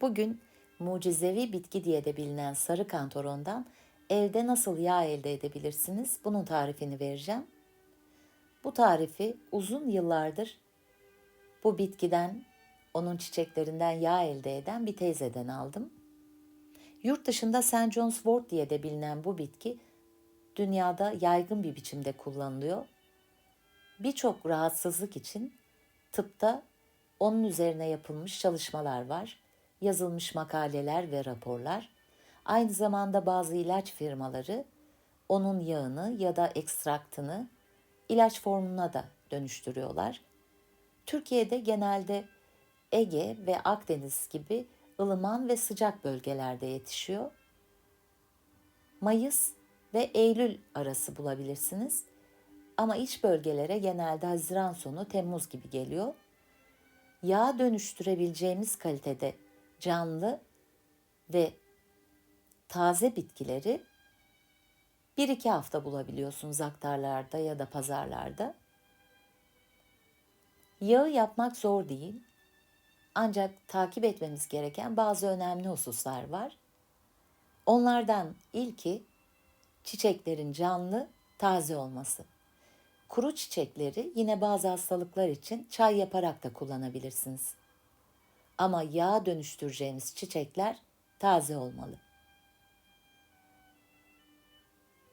Bugün mucizevi bitki diye de bilinen sarı kantorondan evde nasıl yağ elde edebilirsiniz? Bunun tarifini vereceğim. Bu tarifi uzun yıllardır bu bitkiden, onun çiçeklerinden yağ elde eden bir teyzeden aldım. Yurt dışında St. John's wort diye de bilinen bu bitki dünyada yaygın bir biçimde kullanılıyor. Birçok rahatsızlık için tıpta onun üzerine yapılmış çalışmalar var, yazılmış makaleler ve raporlar. Aynı zamanda bazı ilaç firmaları onun yağını ya da ekstraktını ilaç formuna da dönüştürüyorlar. Türkiye'de genelde Ege ve Akdeniz gibi ılıman ve sıcak bölgelerde yetişiyor. Mayıs ve Eylül arası bulabilirsiniz. Ama iç bölgelere genelde Haziran sonu Temmuz gibi geliyor. Yağ dönüştürebileceğimiz kalitede canlı ve taze bitkileri bir iki hafta bulabiliyorsunuz aktarlarda ya da pazarlarda. Yağı yapmak zor değil. Ancak takip etmemiz gereken bazı önemli hususlar var. Onlardan ilki çiçeklerin canlı, taze olması. Kuru çiçekleri yine bazı hastalıklar için çay yaparak da kullanabilirsiniz. Ama yağ dönüştüreceğiniz çiçekler taze olmalı.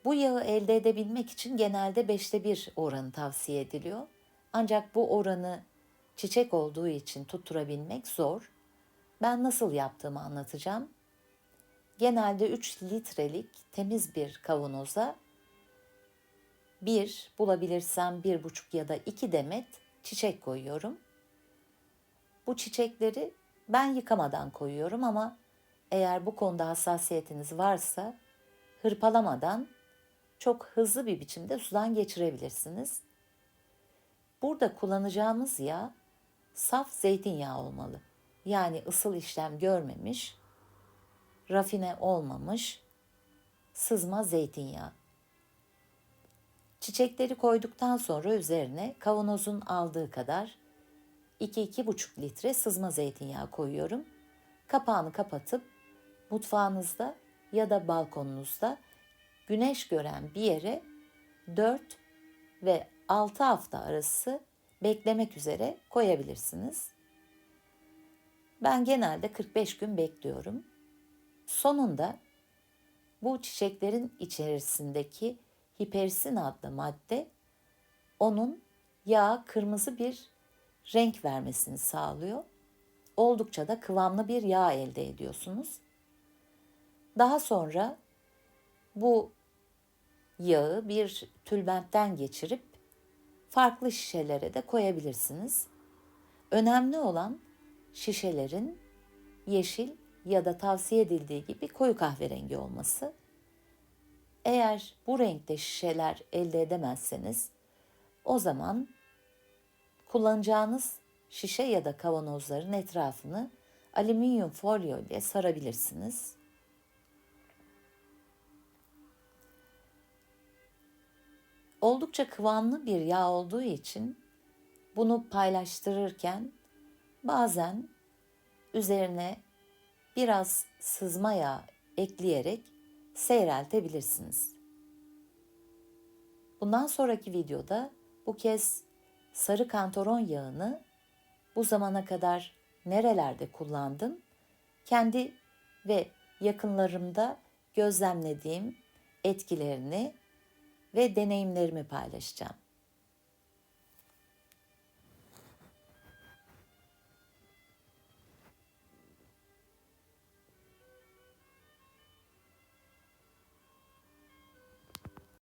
Bu yağı elde edebilmek için genelde beşte bir oranı tavsiye ediliyor. Ancak bu oranı çiçek olduğu için tutturabilmek zor. Ben nasıl yaptığımı anlatacağım. Genelde 3 litrelik temiz bir kavanoza bir bulabilirsem bir buçuk ya da iki demet çiçek koyuyorum. Bu çiçekleri ben yıkamadan koyuyorum ama eğer bu konuda hassasiyetiniz varsa hırpalamadan çok hızlı bir biçimde sudan geçirebilirsiniz. Burada kullanacağımız yağ saf zeytinyağı olmalı. Yani ısıl işlem görmemiş, rafine olmamış, sızma zeytinyağı. Çiçekleri koyduktan sonra üzerine kavanozun aldığı kadar 2-2,5 litre sızma zeytinyağı koyuyorum. Kapağını kapatıp mutfağınızda ya da balkonunuzda güneş gören bir yere 4 ve 6 hafta arası beklemek üzere koyabilirsiniz. Ben genelde 45 gün bekliyorum. Sonunda bu çiçeklerin içerisindeki hipersin adlı madde onun yağa kırmızı bir renk vermesini sağlıyor. Oldukça da kıvamlı bir yağ elde ediyorsunuz. Daha sonra bu yağı bir tülbentten geçirip farklı şişelere de koyabilirsiniz. Önemli olan şişelerin yeşil ya da tavsiye edildiği gibi koyu kahverengi olması. Eğer bu renkte şişeler elde edemezseniz o zaman kullanacağınız şişe ya da kavanozların etrafını alüminyum folyo ile sarabilirsiniz. Oldukça kıvamlı bir yağ olduğu için bunu paylaştırırken bazen üzerine biraz sızma yağ ekleyerek seyreltebilirsiniz. Bundan sonraki videoda bu kez sarı kantaron yağını bu zamana kadar nerelerde kullandım? Kendi ve yakınlarımda gözlemlediğim etkilerini ve deneyimlerimi paylaşacağım.